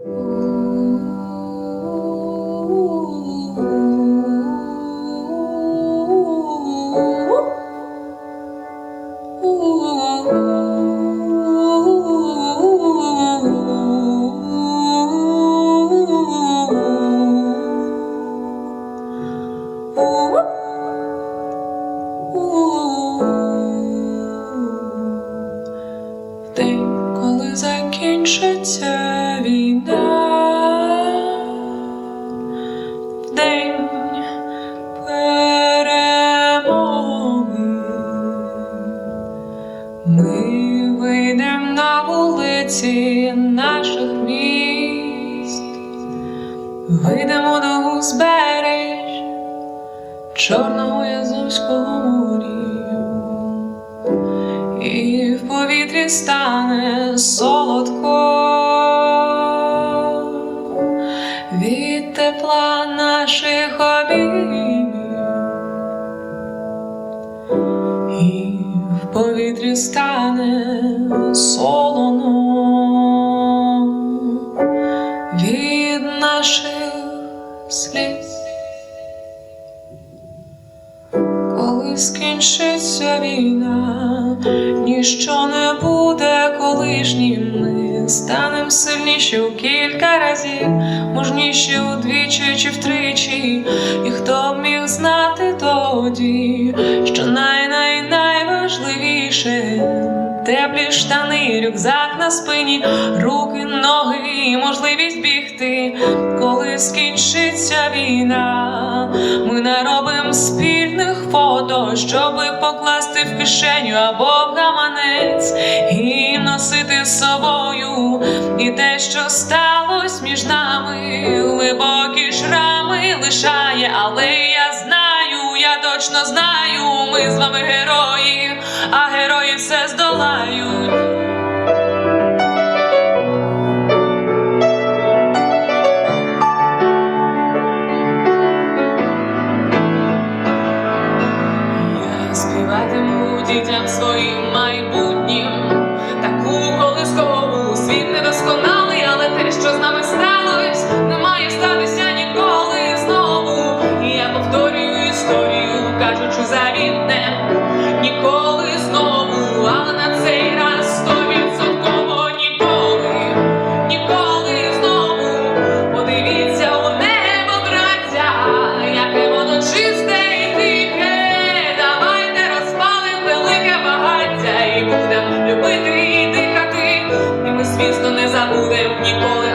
В ми вийдемо на вулиці наших міст, вийдемо до узбереж Чорного Язовського моря. І в повітрі стане солодко повітрі стане солоно від наших сліз. Коли скінчиться війна, ніщо не буде колишнім. Ми станем сильніші у кілька разів, мужніші удвічі чи втричі, і хто б міг знати тоді, що най-най-найважливіше теплі штани, рюкзак на спині, руки, ноги, і можливість бігти, коли скінчиться війна, ми наробимо спільних фото, щоби покласти в кишеню або в гаманець і носити з собою. І те, що сталося між нами, глибокі шрами лишає, але я знаю, я точно знаю, ми з вами герої, Я Співатиму дітям своїм майбутнім muda, eu me ponho.